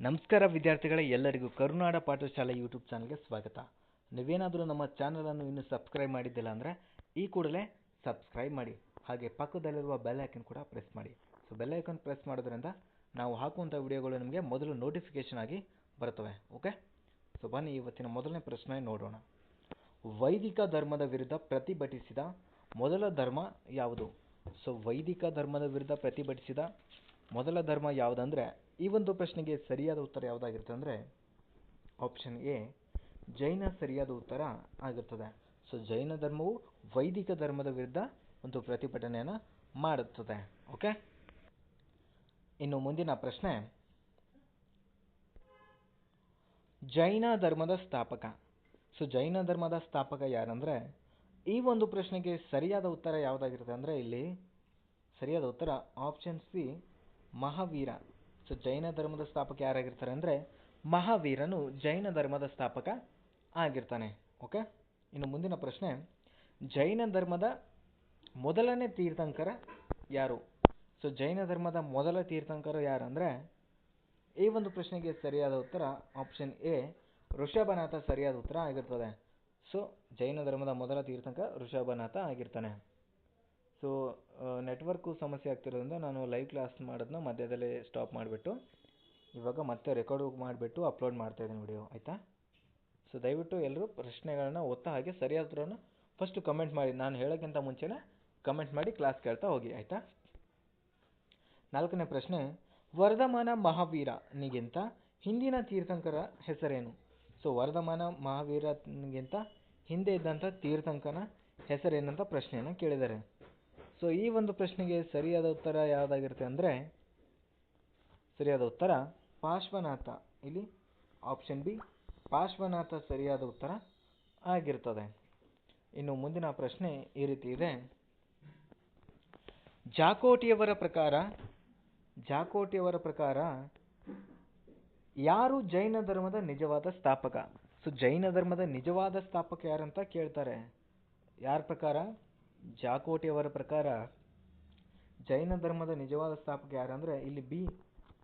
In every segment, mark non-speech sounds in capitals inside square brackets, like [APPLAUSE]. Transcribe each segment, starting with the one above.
ನಮಸ್ಕಾರ ವಿದ್ಯಾರ್ಥಿಗಳೇ, ಎಲ್ಲರಿಗೂ ಕರುನಾಡ ಪಾಠಶಾಲೆ ಯೂಟ್ಯೂಬ್ ಚಾನಲ್ಗೆ ಸ್ವಾಗತ. ನೀವೇನಾದರೂ ನಮ್ಮ ಚಾನಲನ್ನು ಇನ್ನೂ ಸಬ್ಸ್ಕ್ರೈಬ್ ಮಾಡಿದ್ದಿಲ್ಲ ಅಂದರೆ ಈ ಕೂಡಲೇ ಸಬ್ಸ್ಕ್ರೈಬ್ ಮಾಡಿ. ಹಾಗೆ ಪಕ್ಕದಲ್ಲಿರುವ ಬೆಲ್ ಐಕನ್ ಕೂಡ ಪ್ರೆಸ್ ಮಾಡಿ. ಸೊ ಬೆಲ್ ಐಕನ್ ಪ್ರೆಸ್ ಮಾಡೋದ್ರಿಂದ ನಾವು ಹಾಕುವಂಥ ವಿಡಿಯೋಗಳು ನಿಮಗೆ ಮೊದಲು ನೋಟಿಫಿಕೇಷನ್ ಆಗಿ ಬರ್ತವೆ ಓಕೆ ಸೊ ಬನ್ನಿ ಇವತ್ತಿನ ಮೊದಲನೇ ಪ್ರಶ್ನೆ ನೋಡೋಣ. ವೈದಿಕ ಧರ್ಮದ ವಿರುದ್ಧ ಪ್ರತಿಭಟಿಸಿದ ಮೊದಲ ಧರ್ಮ ಯಾವುದು? ಸೊ ವೈದಿಕ ಧರ್ಮದ ವಿರುದ್ಧ ಪ್ರತಿಭಟಿಸಿದ ಮೊದಲ ಧರ್ಮ ಯಾವುದಂದರೆ, ಈ ಒಂದು ಪ್ರಶ್ನೆಗೆ ಸರಿಯಾದ ಉತ್ತರ ಯಾವುದಾಗಿರುತ್ತೆ ಅಂದರೆ ಆಪ್ಷನ್ ಎ ಜೈನ ಸರಿಯಾದ ಉತ್ತರ ಆಗಿರ್ತದೆ. ಸೊ ಜೈನ ಧರ್ಮವು ವೈದಿಕ ಧರ್ಮದ ವಿರುದ್ಧ ಒಂದು ಪ್ರತಿಭಟನೆಯನ್ನು ಮಾಡುತ್ತದೆ. ಓಕೆ ಇನ್ನು ಮುಂದಿನ ಪ್ರಶ್ನೆ, ಜೈನ ಧರ್ಮದ ಸ್ಥಾಪಕ. ಸೊ ಜೈನ ಧರ್ಮದ ಸ್ಥಾಪಕ ಯಾರಂದರೆ, ಈ ಒಂದು ಪ್ರಶ್ನೆಗೆ ಸರಿಯಾದ ಉತ್ತರ ಯಾವುದಾಗಿರುತ್ತೆ ಅಂದರೆ ಇಲ್ಲಿ, ಸರಿಯಾದ ಉತ್ತರ ಆಪ್ಷನ್ ಸಿ ಮಹಾವೀರ. ಸೊ ಜೈನ ಧರ್ಮದ ಸ್ಥಾಪಕ ಯಾರಾಗಿರ್ತಾರೆ ಅಂದರೆ ಮಹಾವೀರನು ಜೈನ ಧರ್ಮದ ಸ್ಥಾಪಕ ಆಗಿರ್ತಾನೆ. ಓಕೆ ಇನ್ನು ಮುಂದಿನ ಪ್ರಶ್ನೆ, ಜೈನ ಧರ್ಮದ ಮೊದಲನೇ ತೀರ್ಥಂಕರ ಯಾರು? ಸೊ ಜೈನ ಧರ್ಮದ ಮೊದಲ ತೀರ್ಥಂಕರ ಯಾರಂದರೆ ಈ ಒಂದು ಪ್ರಶ್ನೆಗೆ ಸರಿಯಾದ ಉತ್ತರ ಆಪ್ಷನ್ ಎ ಋಷಭನಾಥ ಸರಿಯಾದ ಉತ್ತರ ಆಗಿರ್ತದೆ. ಸೊ ಜೈನ ಧರ್ಮದ ಮೊದಲ ತೀರ್ಥಂಕರ ಋಷಭನಾಥ ಆಗಿರ್ತಾನೆ. ಸೊ ನೆಟ್ವರ್ಕು ಸಮಸ್ಯೆ ಆಗ್ತಿರೋದ್ರಿಂದ ನಾನು ಲೈವ್ ಕ್ಲಾಸ್ ಮಾಡೋದನ್ನ ಮಧ್ಯದಲ್ಲೇ ಸ್ಟಾಪ್ ಮಾಡಿಬಿಟ್ಟು, ಇವಾಗ ಮತ್ತೆ ರೆಕಾರ್ಡು ಮಾಡಿಬಿಟ್ಟು ಅಪ್ಲೋಡ್ ಮಾಡ್ತಾಯಿದ್ದೀನಿ ವಿಡಿಯೋ ಆಯಿತಾ? ಸೊ ದಯವಿಟ್ಟು ಎಲ್ಲರೂ ಪ್ರಶ್ನೆಗಳನ್ನ ಓದ್ತಾ ಹಾಗೆ ಸರಿಯಾದ ಫಸ್ಟು ಕಮೆಂಟ್ ಮಾಡಿ. ನಾನು ಹೇಳೋಕ್ಕಿಂತ ಮುಂಚೆನೇ ಕಮೆಂಟ್ ಮಾಡಿ ಕ್ಲಾಸ್ ಕೇಳ್ತಾ ಹೋಗಿ. ಆಯಿತಾ? ನಾಲ್ಕನೇ ಪ್ರಶ್ನೆ, ವರ್ಧಮಾನ ಮಹಾವೀರನಿಗಿಂತ ಹಿಂದಿನ ತೀರ್ಥಂಕರ ಹೆಸರೇನು? ಸೊ ವರ್ಧಮಾನ ಮಹಾವೀರನಿಗಿಂತ ಹಿಂದೆ ಇದ್ದಂಥ ತೀರ್ಥಂಕನ ಹೆಸರೇನಂತ ಪ್ರಶ್ನೆಯನ್ನು ಕೇಳಿದ್ದಾರೆ. ಸೊ ಈ ಒಂದು ಪ್ರಶ್ನೆಗೆ ಸರಿಯಾದ ಉತ್ತರ ಯಾವುದಾಗಿರುತ್ತೆ ಅಂದರೆ, ಸರಿಯಾದ ಉತ್ತರ ಪಾರ್ಶ್ವನಾಥ. ಇಲ್ಲಿ ಆಪ್ಷನ್ ಬಿ ಪಾರ್ಶ್ವನಾಥ ಸರಿಯಾದ ಉತ್ತರ ಆಗಿರ್ತದೆ. ಇನ್ನು ಮುಂದಿನ ಪ್ರಶ್ನೆ ಈ ರೀತಿ ಇದೆ. ಜಾಕೋಟಿಯವರ ಪ್ರಕಾರ ಜಾಕೋಟಿಯವರ ಪ್ರಕಾರ ಯಾರು ಜೈನ ಧರ್ಮದ ನಿಜವಾದ ಸ್ಥಾಪಕ? ಸೊ ಜೈನ ಧರ್ಮದ ನಿಜವಾದ ಸ್ಥಾಪಕ ಯಾರಂತ ಕೇಳ್ತಾರೆ. ಯಾರ ಪ್ರಕಾರ? ಜಾಕೋಟಿಯವರ ಪ್ರಕಾರ ಜೈನ ಧರ್ಮದ ನಿಜವಾದ ಸ್ಥಾಪಕ ಯಾರಂದರೆ ಇಲ್ಲಿ ಬಿ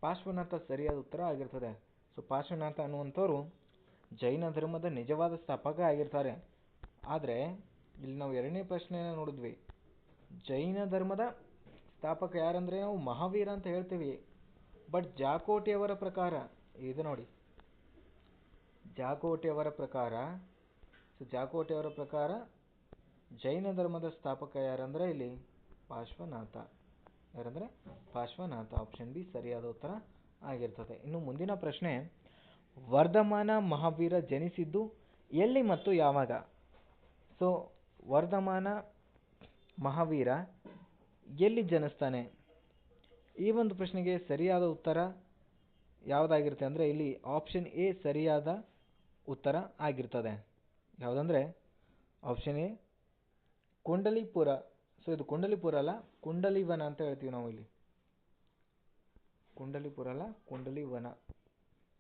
ಪಾರ್ಶ್ವನಾಥ ಸರಿಯಾದ ಉತ್ತರ ಆಗಿರ್ತದೆ. ಸೊ ಪಾರ್ಶ್ವನಾಥ ಅನ್ನುವಂಥವ್ರು ಜೈನ ಧರ್ಮದ ನಿಜವಾದ ಸ್ಥಾಪಕ ಆಗಿರ್ತಾರೆ. ಆದರೆ, ಇಲ್ಲಿ ನಾವು ಎರಡನೇ ಪ್ರಶ್ನೆಯನ್ನು ನೋಡಿದ್ವಿ. ಜೈನ ಧರ್ಮದ ಸ್ಥಾಪಕ ಯಾರಂದರೆ ನಾವು ಮಹಾವೀರ ಅಂತ ಹೇಳ್ತೀವಿ. ಬಟ್ ಜಾಕೋಟಿಯವರ ಪ್ರಕಾರ, ಇದು ನೋಡಿ. ಜಾಕೋಟಿಯವರ ಪ್ರಕಾರ ಸೊ ಜಾಕೋಟಿಯವರ ಪ್ರಕಾರ ಜೈನ ಧರ್ಮದ ಸ್ಥಾಪಕ ಯಾರಂದರೆ ಇಲ್ಲಿ? ಪಾರ್ಶ್ವನಾಥ. ಯಾರಂದರೆ? ಪಾರ್ಶ್ವನಾಥ. ಆಪ್ಷನ್ ಬಿ ಸರಿಯಾದ ಉತ್ತರ ಆಗಿರ್ತದೆ. ಇನ್ನು ಮುಂದಿನ ಪ್ರಶ್ನೆ, ವರ್ಧಮಾನ ಮಹಾವೀರ ಜನಿಸಿದ್ದು ಎಲ್ಲಿ ಮತ್ತು ಯಾವಾಗ? ಸೊ ವರ್ಧಮಾನ ಮಹಾವೀರ ಎಲ್ಲಿ ಜನಿಸ್ತಾನೆ? ಈ ಒಂದು ಪ್ರಶ್ನೆಗೆ ಸರಿಯಾದ ಉತ್ತರ ಯಾವುದಾಗಿರುತ್ತೆ ಅಂದರೆ ಇಲ್ಲಿ ಆಪ್ಷನ್ ಎ ಸರಿಯಾದ ಉತ್ತರ ಆಗಿರ್ತದೆ. ಯಾವುದಂದರೆ? ಆಪ್ಷನ್ ಎ ಕುಂಡಲಿಪುರ ಸೊ ಇದು ಕುಂಡಲಿಪುರ ಅಲ್ಲ, ಕುಂಡಲಿವನ ಅಂತ ಹೇಳ್ತೀವಿ ನಾವು ಇಲ್ಲಿ. ಕುಂಡಲಿಪುರ ಅಲ್ಲ, ಕುಂಡಲಿವನ.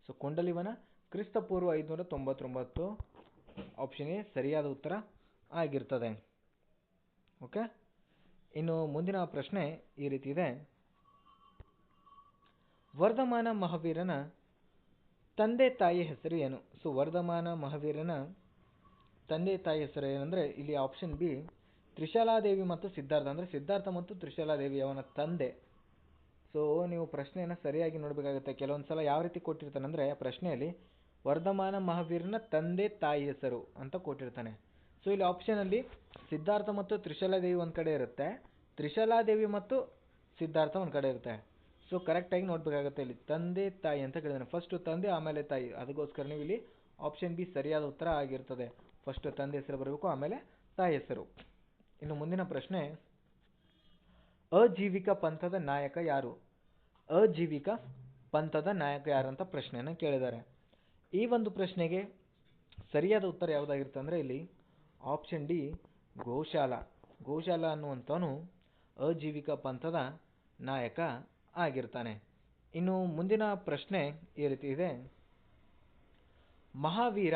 ಸೊ ಕುಂಡಲಿವನ ಕ್ರಿಸ್ತಪೂರ್ವ ಐದುನೂರ ತೊಂಬತ್ತೊಂಬತ್ತು ಆಪ್ಷನ್ ಎ ಸರಿಯಾದ ಉತ್ತರ ಆಗಿರ್ತದೆ. ಓಕೆ ಇನ್ನು ಮುಂದಿನ ಪ್ರಶ್ನೆ ಈ ರೀತಿ ಇದೆ. ವರ್ಧಮಾನ ಮಹಾವೀರನ ತಂದೆ ತಾಯಿ ಹೆಸರು ಏನು? ಸೊ ವರ್ಧಮಾನ ಮಹಾವೀರನ ತಂದೆ ತಾಯಿ ಹೆಸರು ಏನಂದರೆ ಇಲ್ಲಿ ಆಪ್ಷನ್ ಬಿ ತ್ರಿಶಾಲಾದೇವಿ ಮತ್ತು ಸಿದ್ಧಾರ್ಥ. ಅಂದರೆ ಸಿದ್ಧಾರ್ಥ ಮತ್ತು ತ್ರಿಶಲಾದೇವಿ ಅವನ ತಂದೆ. ಸೊ ನೀವು ಪ್ರಶ್ನೆಯನ್ನು ಸರಿಯಾಗಿ ನೋಡಬೇಕಾಗುತ್ತೆ. ಕೆಲವೊಂದು ಸಲ ಯಾವ ರೀತಿ ಕೊಟ್ಟಿರ್ತಾನೆ ಅಂದರೆ ಪ್ರಶ್ನೆಯಲ್ಲಿ ವರ್ಧಮಾನ ಮಹಾವೀರನ ತಂದೆ ತಾಯಿ ಹೆಸರು ಅಂತ ಕೊಟ್ಟಿರ್ತಾನೆ. ಸೊ ಇಲ್ಲಿ ಆಪ್ಷನಲ್ಲಿ ಸಿದ್ಧಾರ್ಥ ಮತ್ತು ತ್ರಿಶಲಾದೇವಿ ಒಂದು ಕಡೆ ಇರುತ್ತೆ. ತ್ರಿಶಲಾದೇವಿ ಮತ್ತು ಸಿದ್ಧಾರ್ಥ ಒಂದು ಕಡೆ ಇರುತ್ತೆ. ಸೊ ಕರೆಕ್ಟಾಗಿ ನೋಡಬೇಕಾಗುತ್ತೆ ಇಲ್ಲಿ. ತಂದೆ ತಾಯಿ ಅಂತ ಕೇಳಿದಾನೆ. ಫಸ್ಟು ತಂದೆ, ಆಮೇಲೆ ತಾಯಿ. ಅದಕ್ಕೋಸ್ಕರ ನೀವು ಇಲ್ಲಿ ಆಪ್ಷನ್ ಬಿ ಸರಿಯಾದ ಉತ್ತರ ಆಗಿರ್ತದೆ. ಫಸ್ಟು ತಂದೆ ಹೆಸರು ಬರಬೇಕು, ಆಮೇಲೆ ತಾಯಿ ಹೆಸರು. ಇನ್ನು ಮುಂದಿನ ಪ್ರಶ್ನೆ, ಅಜೀವಿಕ ಪಂಥದ ನಾಯಕ ಯಾರು? ಅಜೀವಿಕ ಪಂಥದ ನಾಯಕ ಯಾರಂತ ಪ್ರಶ್ನೆಯನ್ನು ಕೇಳಿದ್ದಾರೆ. ಈ ಒಂದು ಪ್ರಶ್ನೆಗೆ ಸರಿಯಾದ ಉತ್ತರ ಯಾವುದಾಗಿರುತ್ತೆ ಅಂದರೆ ಇಲ್ಲಿ ಆಪ್ಷನ್ ಡಿ ಗೋಶಾಲ. ಗೋಶಾಲ ಅನ್ನುವಂಥವನು ಅಜೀವಿಕ ಪಂಥದ ನಾಯಕ ಆಗಿರ್ತಾನೆ. ಇನ್ನು ಮುಂದಿನ ಪ್ರಶ್ನೆ ಈ ರೀತಿ ಇದೆ. ಮಹಾವೀರ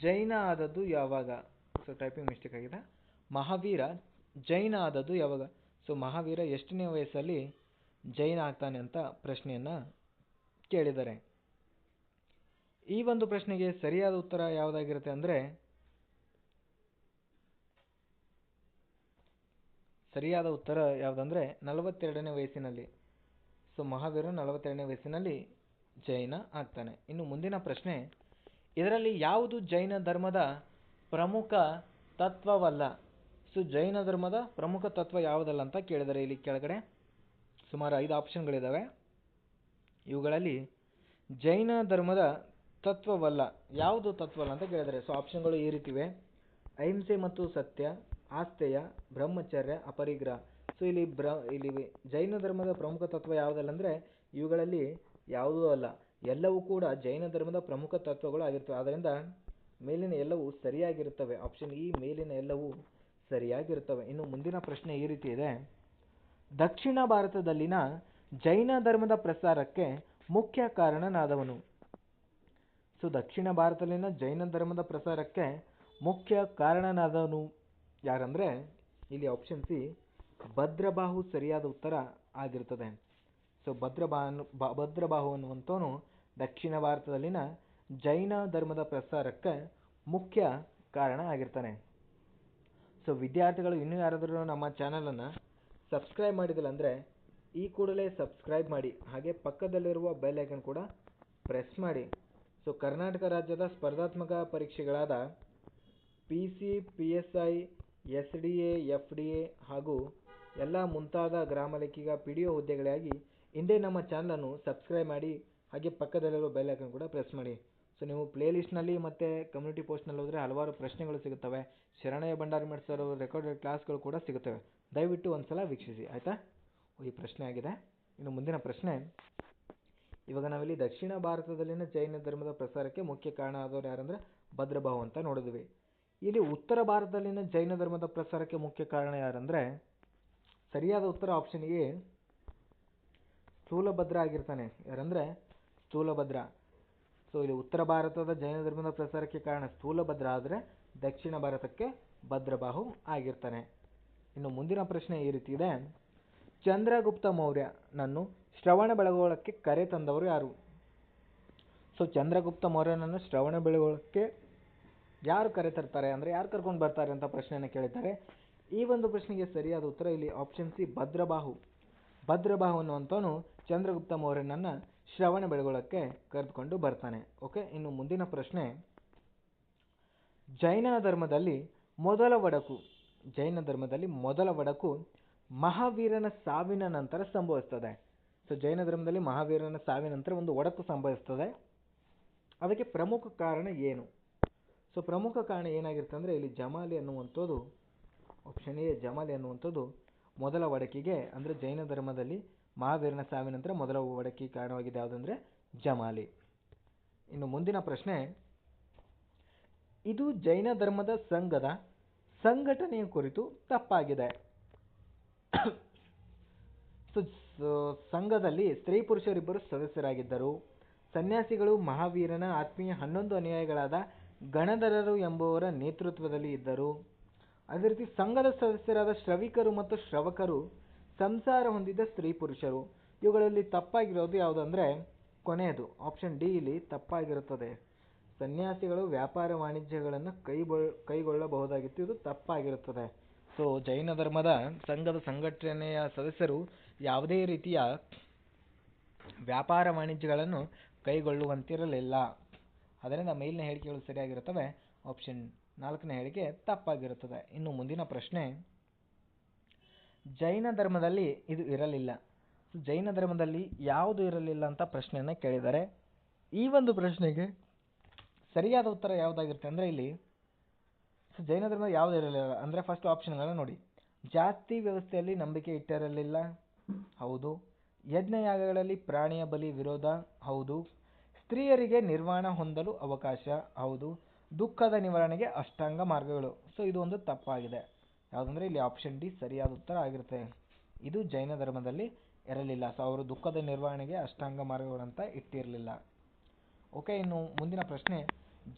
ಜೈನ ಆದದ್ದು ಯಾವಾಗ? ಸೊ ಟೈಪಿಂಗ್ ಮಿಸ್ಟೇಕ್ ಆಗಿದೆ. ಮಹಾವೀರ ಜೈನ ಆದದ್ದು ಯಾವಾಗ? ಸೊ ಮಹಾವೀರ ಎಷ್ಟನೇ ವಯಸ್ಸಲ್ಲಿ ಜೈನ ಆಗ್ತಾನೆ ಅಂತ ಪ್ರಶ್ನೆಯನ್ನು ಕೇಳಿದ್ದಾರೆ. ಈ ಒಂದು ಪ್ರಶ್ನೆಗೆ ಸರಿಯಾದ ಉತ್ತರ ಯಾವುದಾಗಿರುತ್ತೆ ಅಂದರೆ, ಸರಿಯಾದ ಉತ್ತರ ಯಾವುದಂದ್ರೆ ನಲವತ್ತೆರಡನೇ ವಯಸ್ಸಿನಲ್ಲಿ. ಸೊ ಮಹಾವೀರ ನಲವತ್ತೆರಡನೇ ವಯಸ್ಸಿನಲ್ಲಿ ಜೈನ ಆಗ್ತಾನೆ. ಇನ್ನು ಮುಂದಿನ ಪ್ರಶ್ನೆ, ಇದರಲ್ಲಿ ಯಾವುದು ಜೈನ ಧರ್ಮದ ಪ್ರಮುಖ ತತ್ವವಲ್ಲ. ಸೊ, ಜೈನ ಧರ್ಮದ ಪ್ರಮುಖ ತತ್ವ ಯಾವುದಲ್ಲ ಅಂತ ಕೇಳಿದರೆ ಇಲ್ಲಿ ಕೆಳಗಡೆ ಸುಮಾರು ಐದು ಆಪ್ಷನ್ಗಳಿದ್ದಾವೆ ಇವುಗಳಲ್ಲಿ ಜೈನ ಧರ್ಮದ ತತ್ವವಲ್ಲ. ಯಾವುದು ತತ್ವವಲ್ಲ ಅಂತ ಕೇಳಿದರೆ, ಸೊ, ಆಪ್ಷನ್ಗಳು ಈ ರೀತಿವೆ. ಅಹಿಂಸೆ ಮತ್ತು ಸತ್ಯ ಆಸ್ತೆಯ ಬ್ರಹ್ಮಚರ್ಯ, ಅಪರಿಗ್ರಹ. ಸೊ, ಇಲ್ಲಿ ಬ್ರ, ಇಲ್ಲಿ ಜೈನ ಧರ್ಮದ ಪ್ರಮುಖ ತತ್ವ ಯಾವುದಲ್ಲ ಅಂದರೆ ಇವುಗಳಲ್ಲಿ ಯಾವುದೂ ಅಲ್ಲ. ಎಲ್ಲವೂ ಕೂಡ ಜೈನ ಧರ್ಮದ ಪ್ರಮುಖ ತತ್ವಗಳು ಆಗಿರ್ತವೆ. ಆದ್ದರಿಂದ ಮೇಲಿನ ಎಲ್ಲವೂ ಸರಿಯಾಗಿರುತ್ತವೆ. ಆಪ್ಷನ್ ಇ ಮೇಲಿನ ಎಲ್ಲವೂ ಸರಿಯಾಗಿರುತ್ತವೆ. ಇನ್ನು ಮುಂದಿನ ಪ್ರಶ್ನೆ ಈ ರೀತಿ ಇದೆ. ದಕ್ಷಿಣ ಭಾರತದಲ್ಲಿನ ಜೈನ ಧರ್ಮದ ಪ್ರಸಾರಕ್ಕೆ ಮುಖ್ಯ ಕಾರಣನಾದವನು. ಸೊ ದಕ್ಷಿಣ ಭಾರತದಲ್ಲಿನ ಜೈನ ಧರ್ಮದ ಪ್ರಸಾರಕ್ಕೆ ಮುಖ್ಯ ಕಾರಣನಾದವನು ಯಾರಂದರೆ, ಇಲ್ಲಿ ಆಪ್ಷನ್ ಸಿ ಭದ್ರಬಾಹು ಸರಿಯಾದ ಉತ್ತರ ಆಗಿರುತ್ತದೆ ಸೊ ಭದ್ರಬಾನು ಭದ್ರಬಾಹು ಅನ್ನುವಂಥವನು ದಕ್ಷಿಣ ಭಾರತದಲ್ಲಿನ ಜೈನ ಧರ್ಮದ ಪ್ರಸಾರಕ್ಕೆ ಮುಖ್ಯ ಕಾರಣ ಆಗಿರ್ತಾನೆ. ಸೊ ವಿದ್ಯಾರ್ಥಿಗಳು ಇನ್ನೂ ಯಾರಾದರೂ ನಮ್ಮ ಚಾನಲನ್ನು ಸಬ್ಸ್ಕ್ರೈಬ್ ಮಾಡಿದಿಲ್ಲ ಅಂದರೆ ಈ ಕೂಡಲೇ ಸಬ್ಸ್ಕ್ರೈಬ್ ಮಾಡಿ. ಹಾಗೆ ಪಕ್ಕದಲ್ಲಿರುವ ಬೆಲ್ ಐಕನ್ ಕೂಡ ಪ್ರೆಸ್ ಮಾಡಿ. ಸೊ ಕರ್ನಾಟಕ ರಾಜ್ಯದ ಸ್ಪರ್ಧಾತ್ಮಕ ಪರೀಕ್ಷೆಗಳಾದ P C, P S I, S D A, F D A ಹಾಗೂ ಎಲ್ಲ ಮುಂತಾದ ಗ್ರಾಮ ಲೆಕ್ಕಿಗ ಪಿ ಡಿ ಒ ಹುದ್ದೆಗಳಿಗಾಗಿ ಹಿಂದೆ ನಮ್ಮ ಚಾನಲನ್ನು ಸಬ್ಸ್ಕ್ರೈಬ್ ಮಾಡಿ ಹಾಗೆ ಪಕ್ಕದಲ್ಲಿರೋ ಬೆಲ್ ಐಕನ್ ಕೂಡ ಪ್ರೆಸ್ ಮಾಡಿ. ಸೊ ನೀವು ಪ್ಲೇಲಿಸ್ಟ್ನಲ್ಲಿ ಮತ್ತು ಕಮ್ಯುನಿಟಿ ಪೋಸ್ಟ್ನಲ್ಲಿ ಹೋದರೆ ಹಲವಾರು ಪ್ರಶ್ನೆಗಳು ಸಿಗುತ್ತವೆ. ಶರಣಯ್ಯ ಭಂಡಾರಿ ಮಠ್ ಸರ್ ರೆಕಾರ್ಡೆಡ್ ಕ್ಲಾಸ್ಗಳು ಕೂಡ ಸಿಗುತ್ತವೆ. ದಯವಿಟ್ಟು ಒಂದು ಸಲ ವೀಕ್ಷಿಸಿ, ಆಯಿತಾ? ಈ ಪ್ರಶ್ನೆ ಆಗಿದೆ. ಇನ್ನು ಮುಂದಿನ ಪ್ರಶ್ನೆ. ಇವಾಗ ನಾವಿಲ್ಲಿ ದಕ್ಷಿಣ ಭಾರತದಲ್ಲಿನ ಜೈನ ಧರ್ಮದ ಪ್ರಸಾರಕ್ಕೆ ಮುಖ್ಯ ಕಾರಣ ಆದವರು ಯಾರಂದರೆ ಭದ್ರಬಾಹು ಅಂತ ನೋಡಿದ್ವಿ. ಇಲ್ಲಿ ಉತ್ತರ ಭಾರತದಲ್ಲಿನ ಜೈನ ಧರ್ಮದ ಪ್ರಸಾರಕ್ಕೆ ಮುಖ್ಯ ಕಾರಣ ಯಾರಂದರೆ ಸರಿಯಾದ ಉತ್ತರ ಆಪ್ಷನ್ ಎ ಸ್ಥೂಲಭದ್ರ ಆಗಿರ್ತಾನೆ. ಯಾರಂದರೆ ಸ್ಥೂಲಭದ್ರ. ಸೊ ಇಲ್ಲಿ ಉತ್ತರ ಭಾರತದ ಜೈನ ಧರ್ಮದ ಪ್ರಸಾರಕ್ಕೆ ಕಾರಣ ಸ್ಥೂಲಭದ್ರ ಆದರೆ ದಕ್ಷಿಣ ಭಾರತಕ್ಕೆ ಭದ್ರಬಾಹು ಆಗಿರ್ತಾನೆ. ಇನ್ನು ಮುಂದಿನ ಪ್ರಶ್ನೆ ಈ ರೀತಿ ಇದೆ. ಚಂದ್ರಗುಪ್ತ ಮೌರ್ಯನನ್ನು ಶ್ರವಣ ಬೆಳಗೊಳಕ್ಕೆ ಕರೆ ತಂದವರು ಯಾರು? ಸೊ ಚಂದ್ರಗುಪ್ತ ಮೌರ್ಯನನ್ನು ಶ್ರವಣ ಬೆಳಗೊಳಕ್ಕೆ ಯಾರು ಕರೆ ತರ್ತಾರೆ? ಅಂದರೆ ಯಾರು ಕರ್ಕೊಂಡು ಬರ್ತಾರೆ ಅಂತ ಪ್ರಶ್ನೆಯನ್ನು ಕೇಳಿದ್ದಾರೆ. ಈ ಒಂದು ಪ್ರಶ್ನೆಗೆ ಸರಿಯಾದ ಉತ್ತರ ಇಲ್ಲಿ ಆಪ್ಷನ್ ಸಿ ಭದ್ರಬಾಹು. ಭದ್ರಬಾಹು ಅನ್ನುವಂಥವನು ಚಂದ್ರಗುಪ್ತ ಮೌರ್ಯನನ್ನು ಶ್ರವಣ ಬೆಳಗೊಳಕ್ಕೆ ಕರೆದುಕೊಂಡು ಬರ್ತಾನೆ. ಓಕೆ, ಇನ್ನು ಮುಂದಿನ ಪ್ರಶ್ನೆ. ಜೈನ ಧರ್ಮದಲ್ಲಿ ಮೊದಲ ಒಡಕು ಜೈನ ಧರ್ಮದಲ್ಲಿ ಮೊದಲ ಒಡಕು ಮಹಾವೀರನ ಸಾವಿನ ನಂತರ ಸಂಭವಿಸ್ತದೆ. ಸೊ ಜೈನ ಧರ್ಮದಲ್ಲಿ ಮಹಾವೀರನ ಸಾವಿನ ನಂತರ ಒಂದು ಒಡಕು ಸಂಭವಿಸ್ತದೆ. ಅದಕ್ಕೆ ಪ್ರಮುಖ ಕಾರಣ ಏನು? ಸೊ ಪ್ರಮುಖ ಕಾರಣ ಏನಾಗಿರುತ್ತೆ ಅಂದರೆ, ಇಲ್ಲಿ ಜಮಾಲಿ ಅನ್ನುವಂಥದ್ದು ಆಪ್ಷನ್ ಎ, ಜಮಾಲಿ ಅನ್ನುವಂಥದ್ದು ಮೊದಲ ಒಡಕಿಗೆ ಅಂದರೆ ಜೈನ ಧರ್ಮದಲ್ಲಿ ಮಹಾವೀರನ ಸಾವಿನ ನಂತರ ಮೊದಲ ಒಡಕಿ ಕಾರಣವಾಗಿದೆ ಯಾವುದಂದ್ರೆ ಜಮಾಲಿ. ಇನ್ನು ಮುಂದಿನ ಪ್ರಶ್ನೆ, ಇದು ಜೈನ ಧರ್ಮದ ಸಂಘದ ಸಂಘಟನೆಯ ಕುರಿತು ತಪ್ಪಾಗಿದೆ. [COUGHS] ಸೊ ಸಂಘದಲ್ಲಿ ಸ್ತ್ರೀ ಪುರುಷರಿಬ್ಬರು ಸದಸ್ಯರಾಗಿದ್ದರು. ಸನ್ಯಾಸಿಗಳು, ಮಹಾವೀರನ ಆತ್ಮೀಯ ಹನ್ನೊಂದು ಅನುಯಾಯಿಗಳಾದ ಗಣಧರರು ಎಂಬುವರ ನೇತೃತ್ವದಲ್ಲಿ ಇದ್ದರು. ಅದೇ ರೀತಿ ಸಂಘದ ಸದಸ್ಯರಾದ ಶ್ರವಿಕರು ಮತ್ತು ಶ್ರವಕರು ಸಂಸಾರ ಹೊಂದಿದ ಸ್ತ್ರೀ ಪುರುಷರು. ಇವುಗಳಲ್ಲಿ ತಪ್ಪಾಗಿರೋದು ಯಾವುದಂದ್ರೆ ಕೊನೆಯದು. ಆಪ್ಷನ್ ಡಿ ಇಲ್ಲಿ ತಪ್ಪಾಗಿರುತ್ತದೆ. ಸನ್ಯಾಸಿಗಳು ವ್ಯಾಪಾರ ವಾಣಿಜ್ಯಗಳನ್ನು ಕೈಬ ಕೈಗೊಳ್ಳಬಹುದಾಗಿತ್ತು. ಇದು ತಪ್ಪಾಗಿರುತ್ತದೆ. ಸೊ ಜೈನ ಧರ್ಮದ ಸಂಘದ ಸಂಘಟನೆಯ ಸದಸ್ಯರು ಯಾವುದೇ ರೀತಿಯ ವ್ಯಾಪಾರ ವಾಣಿಜ್ಯಗಳನ್ನು ಕೈಗೊಳ್ಳುವಂತಿರಲಿಲ್ಲ. ಅದರಿಂದ ಮೇಲಿನ ಹೇಳಿಕೆಗಳು ಸರಿಯಾಗಿರುತ್ತವೆ. ಆಪ್ಷನ್ ನಾಲ್ಕನೇ ಹೇಳಿಕೆ ತಪ್ಪಾಗಿರುತ್ತದೆ. ಇನ್ನು ಮುಂದಿನ ಪ್ರಶ್ನೆ ಜೈನ ಧರ್ಮದಲ್ಲಿ ಇದು ಇರಲಿಲ್ಲ. ಜೈನ ಧರ್ಮದಲ್ಲಿ ಯಾವುದು ಇರಲಿಲ್ಲ ಅಂತ ಪ್ರಶ್ನೆಯನ್ನು ಕೇಳಿದ್ದಾರೆ. ಈ ಒಂದು ಪ್ರಶ್ನೆಗೆ ಸರಿಯಾದ ಉತ್ತರ ಯಾವುದಾಗಿರುತ್ತೆ ಅಂದರೆ ಇಲ್ಲಿ ಜೈನ ಧರ್ಮ ಯಾವುದು ಇರಲಿಲ್ಲ ಅಂದರೆ ಫಸ್ಟ್ ಆಪ್ಷನ್ಗಳನ್ನ ನೋಡಿ. ಜಾಸ್ತಿ ವ್ಯವಸ್ಥೆಯಲ್ಲಿ ನಂಬಿಕೆ ಇಟ್ಟಿರಲಿಲ್ಲ, ಹೌದು. ಯಜ್ಞಯಾಗಗಳಲ್ಲಿ ಪ್ರಾಣಿಯ ಬಲಿ ವಿರೋಧ, ಹೌದು. ಸ್ತ್ರೀಯರಿಗೆ ನಿರ್ವಾಣ ಹೊಂದಲು ಅವಕಾಶ, ಹೌದು. ದುಃಖದ ನಿವಾರಣೆಗೆ ಅಷ್ಟಾಂಗ ಮಾರ್ಗಗಳು. ಸೊ ಇದು ಒಂದು ತಪ್ಪಾಗಿದೆ. ಯಾವುದಂದ್ರೆ ಇಲ್ಲಿ ಆಪ್ಷನ್ ಡಿ ಸರಿಯಾದ ಉತ್ತರ ಆಗಿರುತ್ತೆ. ಇದು ಜೈನ ಧರ್ಮದಲ್ಲಿ ಇರಲಿಲ್ಲ. ಸೊ ಅವರು ದುಃಖದ ನಿರ್ವಹಣೆಗೆ ಅಷ್ಟಾಂಗ ಮಾರ್ಗಗಳಂತ ಇಟ್ಟಿರಲಿಲ್ಲ. ಓಕೆ ಇನ್ನು ಮುಂದಿನ ಪ್ರಶ್ನೆ.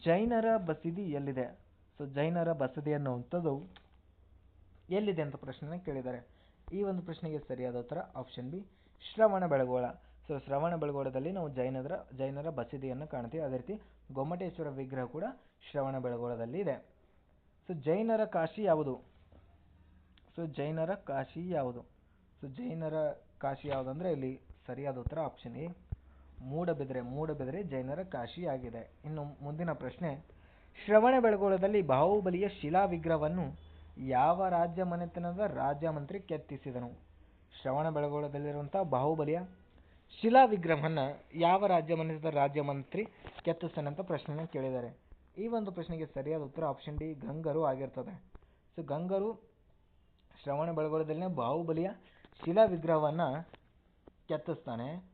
ಜೈನರ ಬಸದಿ ಎಲ್ಲಿದೆ? ಸೊ ಜೈನರ ಬಸದಿ ಅನ್ನುವಂಥದ್ದು ಎಲ್ಲಿದೆ ಅಂತ ಪ್ರಶ್ನೆನ ಕೇಳಿದ್ದಾರೆ. ಈ ಒಂದು ಪ್ರಶ್ನೆಗೆ ಸರಿಯಾದ ಉತ್ತರ ಆಪ್ಷನ್ ಬಿ ಶ್ರವಣ ಬೆಳಗೋಳ. ಸೊ ಶ್ರವಣ ಬೆಳಗೋಳದಲ್ಲಿ ನಾವು ಜೈನರ ಜೈನರ ಬಸದಿಯನ್ನು ಕಾಣ್ತೀವಿ. ಅದೇ ರೀತಿ ಗೊಮ್ಮಟೇಶ್ವರ ವಿಗ್ರಹ ಕೂಡ ಶ್ರವಣ ಬೆಳಗೋಳದಲ್ಲಿ ಇದೆ. ಸೊ ಜೈನರ ಕಾಶಿ ಯಾವುದು? ಸೊ ಜೈನರ ಕಾಶಿ ಯಾವುದು? ಸೊ ಜೈನರ ಕಾಶಿ ಯಾವುದಂದ್ರೆ ಇಲ್ಲಿ ಸರಿಯಾದ ಉತ್ತರ ಆಪ್ಷನ್ ಎ. ಮೂಡಬಿದರೆ ಮೂಡಬಿದರೆ ಜೈನರ ಕಾಶಿ ಆಗಿದೆ. ಇನ್ನು ಮುಂದಿನ ಪ್ರಶ್ನೆ, ಶ್ರವಣ ಬೆಳಗೊಳದಲ್ಲಿ ಬಾಹುಬಲಿಯ ಶಿಲಾ ವಿಗ್ರಹವನ್ನು ಯಾವ ರಾಜ್ಯ ಮನೆತನದ ರಾಜ್ಯ ಮಂತ್ರಿ ಕೆತ್ತಿಸಿದನು? ಶ್ರವಣ ಬೆಳಗೊಳದಲ್ಲಿರುವಂತಹ ಬಾಹುಬಲಿಯ ಶಿಲಾ ವಿಗ್ರಹವನ್ನು ಯಾವ ರಾಜ್ಯ ಮನೆತನದ ರಾಜ್ಯ ಮಂತ್ರಿ ಕೆತ್ತಿಸ್ತಾನೆ ಅಂತ ಪ್ರಶ್ನೆಯನ್ನು ಕೇಳಿದ್ದಾರೆ. ಈ ಒಂದು ಪ್ರಶ್ನೆಗೆ ಸರಿಯಾದ ಉತ್ತರ ಆಪ್ಷನ್ ಡಿ ಗಂಗರು ಆಗಿರ್ತದೆ. ಸೊ ಗಂಗರು ಶ್ರವಣ ಬೆಳಗೊಳದಲ್ಲಿನ ಬಾಹುಬಲಿಯ ಶಿಲಾ ವಿಗ್ರಹವನ್ನು ಕೆತ್ತಿಸ್ತಾನೆ.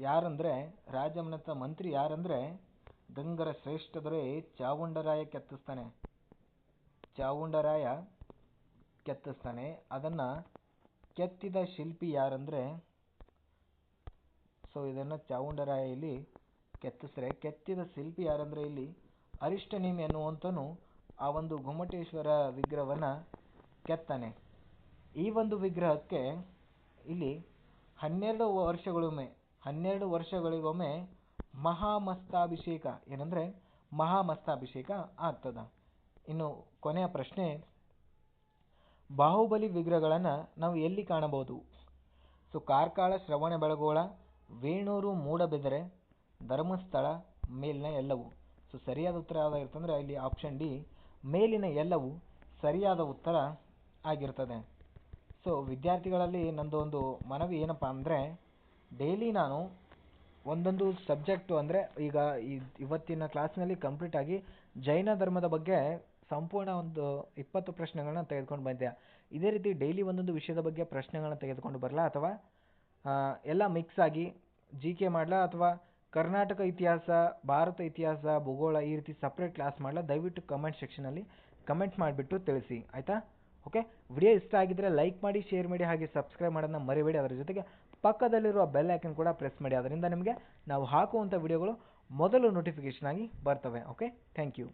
ಯಾರಂದರೆ, ರಾಜಮನೆತ ಮಂತ್ರಿ ಯಾರಂದರೆ, ಗಂಗರ ಶ್ರೇಷ್ಠ ದೊರೆ ಚಾವುಂಡರಾಯ ಕೆತ್ತಿಸ್ತಾನೆ. ಚಾವುಂಡರಾಯ ಕೆತ್ತಿಸ್ತಾನೆ. ಅದನ್ನು ಕೆತ್ತಿದ ಶಿಲ್ಪಿ ಯಾರಂದರೆ, ಸೊ ಇದನ್ನು ಚಾವುಂಡರಾಯ ಇಲ್ಲಿ ಕೆತ್ತಿಸ್ರೆ ಕೆತ್ತಿದ ಶಿಲ್ಪಿ ಯಾರಂದರೆ ಇಲ್ಲಿ ಅರಿಷ್ಟನೇಮಿ ಅನ್ನುವಂತನು ಆ ಒಂದು ಗೊಮ್ಮಟೇಶ್ವರ ವಿಗ್ರಹವನ್ನ ಕೆತ್ತಾನೆ. ಈ ಒಂದು ವಿಗ್ರಹಕ್ಕೆ ಇಲ್ಲಿ ಹನ್ನೆರಡು ವರ್ಷಗಳೊಮ್ಮೆ, ಹನ್ನೆರಡು ವರ್ಷಗಳಿಗೊಮ್ಮೆ ಮಹಾಮಸ್ತಾಭಿಷೇಕ. ಏನಂದ್ರೆ ಮಹಾಮಸ್ತಾಭಿಷೇಕ ಆಗ್ತದೆ. ಇನ್ನು ಕೊನೆಯ ಪ್ರಶ್ನೆ, ಬಾಹುಬಲಿ ವಿಗ್ರಹಗಳನ್ನು ನಾವು ಎಲ್ಲಿ ಕಾಣಬಹುದು? ಸೊ, ಕಾರ್ಕಳ, ಶ್ರವಣ ಬೆಳಗೋಳ, ವೇಣೂರು, ಮೂಡಬೆದರೆ, ಧರ್ಮಸ್ಥಳ, ಮೇಲಿನ ಎಲ್ಲವು. ಸೊ, ಸರಿಯಾದ ಉತ್ತರ ಯಾವ್ದಾಗಿರ್ತಂದ್ರೆ ಇಲ್ಲಿ ಆಪ್ಷನ್ ಡಿ ಮೇಲಿನ ಎಲ್ಲವು ಸರಿಯಾದ ಉತ್ತರ ಆಗಿರ್ತದೆ. ಸೊ ವಿದ್ಯಾರ್ಥಿಗಳಲ್ಲಿ ನಂದು ಒಂದು ಮನವಿ ಏನಪ್ಪ ಅಂದರೆ ಡೈಲಿ ನಾನು ಒಂದೊಂದು ಸಬ್ಜೆಕ್ಟು ಅಂದರೆ ಈಗ ಇವತ್ತಿನ ಕ್ಲಾಸ್ನಲ್ಲಿ ಕಂಪ್ಲೀಟ್ ಆಗಿ ಜೈನ ಧರ್ಮದ ಬಗ್ಗೆ ಸಂಪೂರ್ಣ ಒಂದು ಇಪ್ಪತ್ತು ಪ್ರಶ್ನೆಗಳನ್ನ ತೆಗೆದುಕೊಂಡು ಬಂದೆ. ಇದೇ ರೀತಿ ಡೈಲಿ ಒಂದೊಂದು ವಿಷಯದ ಬಗ್ಗೆ ಪ್ರಶ್ನೆಗಳನ್ನ ತೆಗೆದುಕೊಂಡು ಬರಲಾ ಅಥವಾ ಎಲ್ಲ ಮಿಕ್ಸ್ ಆಗಿ ಜಿ ಕೆ ಮಾಡಲಾ ಅಥವಾ ಕರ್ನಾಟಕ ಇತಿಹಾಸ, ಭಾರತ ಇತಿಹಾಸ, ಭೂಗೋಳ ಈ ರೀತಿ ಸಪ್ರೇಟ್ ಕ್ಲಾಸ್ ಮಾಡಲಾ? ದಯವಿಟ್ಟು ಕಮೆಂಟ್ ಸೆಕ್ಷನಲ್ಲಿ ಕಮೆಂಟ್ ಮಾಡಿಬಿಟ್ಟು ತಿಳಿಸಿ. ಆಯಿತಾ? ಓಕೆ ವಿಡಿಯೋ ಇಷ್ಟ ಆಗಿದ್ರೆ ಲೈಕ್ ಮಾಡಿ ಶೇರ್ ಮಾಡಿ ಹಾಗೆ ಸಬ್ಸ್ಕ್ರೈಬ್ ಮಾಡೋದನ್ನ ಮರಿಬೇಡಿ. ಅದರ ಜೊತೆಗೆ ಪಕ್ಕದಲ್ಲಿರುವ ಬೆಲ್ ಐಕನ್ ಕೂಡ ಪ್ರೆಸ್ ಮಾಡಿ. ಅದರಿಂದ ನಿಮಗೆ ನಾವು ಹಾಕುವಂಥ ವಿಡಿಯೋಗಳು ಮೊದಲು ನೋಟಿಫಿಕೇಷನ್ ಆಗಿ ಬರ್ತವೆ. Okay thank you